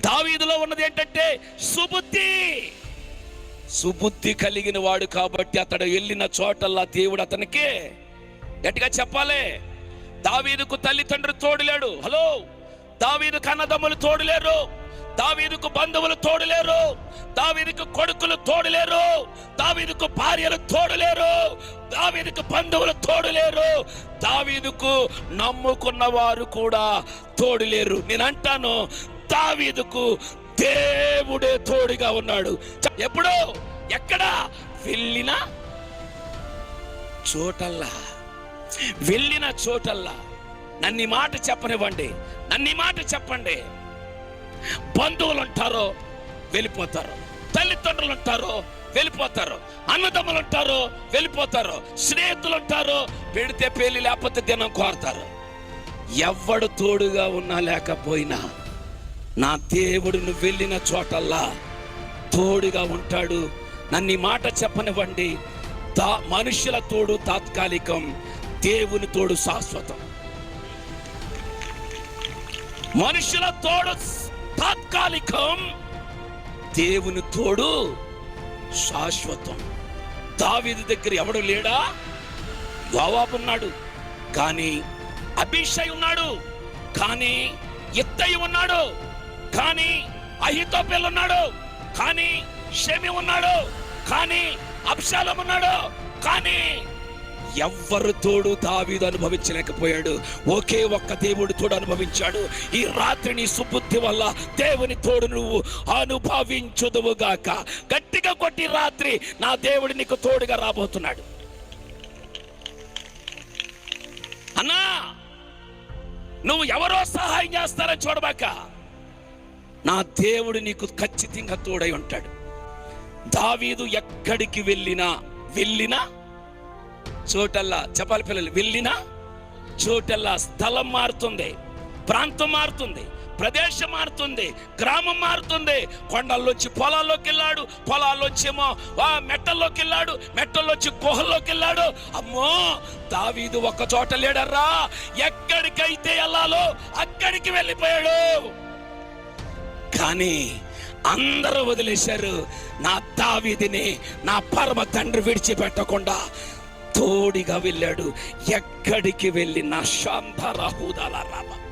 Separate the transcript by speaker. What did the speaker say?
Speaker 1: దావీదులో ఉన్నది ఏంటంటే సుబుద్ధి. సుబుద్ధి కలిగిన వాడు కాబట్టి అతడు వెళ్ళిన చోటల్లా దేవుడు అతనికి గట్టిగా చెప్పాలి. దావీదుకు తల్లిదండ్రులు తోడులేడు హలో దావీదు కన్నదమ్ములు తోడులేరు. దావీదుకు బంధువులు తోడులేరు. దావీదుకు కొడుకులు తోడులేరు. దావీదుకు భార్యలు తోడులేరు. దావీదుకు బంధువులు తోడులేరు. దావీదుకు నమ్ముకున్న వారు కూడా తోడులేరు. నేను అంటాను దావీదుకు దేవుడే తోడుగా ఉన్నాడు. ఎప్పుడో ఎప్పుడు? ఎక్కడ? వెళ్ళిన చోటల్లా. వెళ్ళిన చోటల్లా. నన్ను మాట చెప్పనివ్వండి. నన్ను మాట చెప్పండి. బంధువులు ఉంటారో వెళ్ళిపోతారు. తల్లిదండ్రులు ఉంటారో వెళ్ళిపోతారు. అన్నదమ్ములు ఉంటారో వెళ్ళిపోతారు. స్నేహితులు ఉంటారో పెడితే పెళ్ళి లేకపోతే దినం కోరతారు. ఎవడు తోడుగా ఉన్నా లేకపోయినా నా దేవుడు నువ్వు వెళ్ళిన చోటల్లా తోడుగా ఉంటాడు. నన్ను మాట చెప్పనివ్వండి. దా మనుషుల తోడు తాత్కాలికం దేవుని తోడు శాశ్వతం. మనుషుల తోడు తాత్కాలికం దేవుని తోడు శాశ్వతం. దావిది దగ్గర ఎవడు లేడా? యోవాబు ఉన్నాడు. కానీ అభిషయ్ ఉన్నాడు. కానీ ఎత్తయి ఉన్నాడు. కానీ అహితోపెల్ ఉన్నాడు కానీ షమి ఉన్నాడు కానీ అబ్షాలం ఉన్నాడు కానీ ఎవ్వరు తోడు దావీదు అనుభవించలేకపోయాడు. ఒకే ఒక్క దేవుడు తోడు అనుభవించాడు. ఈ రాత్రి నీ సుబుద్ధి వల్ల దేవుని తోడు నువ్వు అనుభవించుదువుగాక గట్టిగా కొట్టి రాత్రి నా దేవుడు నీకు తోడుగా రాబోతున్నాడు. అన్నా నువ్వు ఎవరో సహాయం చేస్తారని చూడబాక. నా దేవుడు నీకు ఖచ్చితంగా తోడై ఉంటాడు. దావీదు ఎక్కడికి వెళ్ళినా వెళ్ళినా చోటల్లా చెప్పాలి పిల్లలు వెళ్ళినా చోటల్లా స్థలం మారుతుంది ప్రాంతం మారుతుంది ప్రదేశం మారుతుంది గ్రామం మారుతుంది. కొండల్లోంచి పొలాల్లోకి వెళ్ళాడు పొలాల్లోంచి ఏమో ఆ మెట్టల్లోకి వెళ్ళాడు మెట్టల్లోంచి గుహల్లోకి వెళ్ళాడు. అమ్మో దావీదు ఒక్క చోట లేడర్రా ఎక్కడికైతే వెళ్ళాలో అక్కడికి వెళ్ళిపోయాడు. కానీ అందరూ వదిలేశారు. నా దావిదిని నా పరమ తండ్రి విడిచిపెట్టకుండా తోడిగా వెళ్ళాడు. ఎక్కడికి వెళ్ళి నా శాంతరహూదల రమ.